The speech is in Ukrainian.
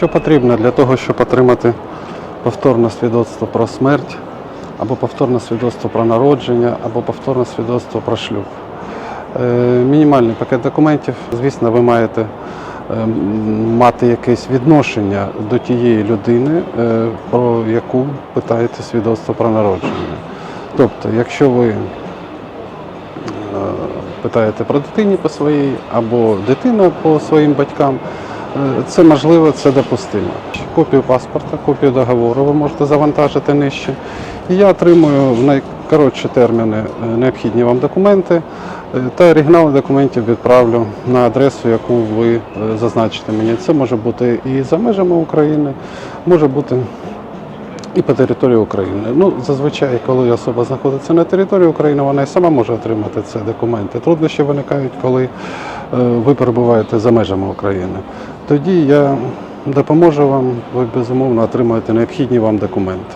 Що потрібно для того, щоб отримати повторне свідоцтво про смерть, або повторне свідоцтво про народження, або повторне свідоцтво про шлюб? Е, Мінімальний пакет документів. Звісно, ви маєте е, мати якесь відношення до тієї людини, е, про яку питаєте свідоцтво про народження. Тобто, якщо ви питаєте про дитині по своїй або дитина по своїм батькам, це можливо, це допустимо. Копію паспорта, копію договору ви можете завантажити нижче. І я отримую в найкоротші терміни е, необхідні вам документи е, та оригінали документів відправлю на адресу, яку ви е, зазначите мені. Це може бути і за межами України, може бути і по території України. Ну, зазвичай, коли особа знаходиться на території України, вона і сама може отримати ці документи. Труднощі виникають, коли е, ви перебуваєте за межами України. Тоді я допоможу вам, ви безумовно отримаєте необхідні вам документи.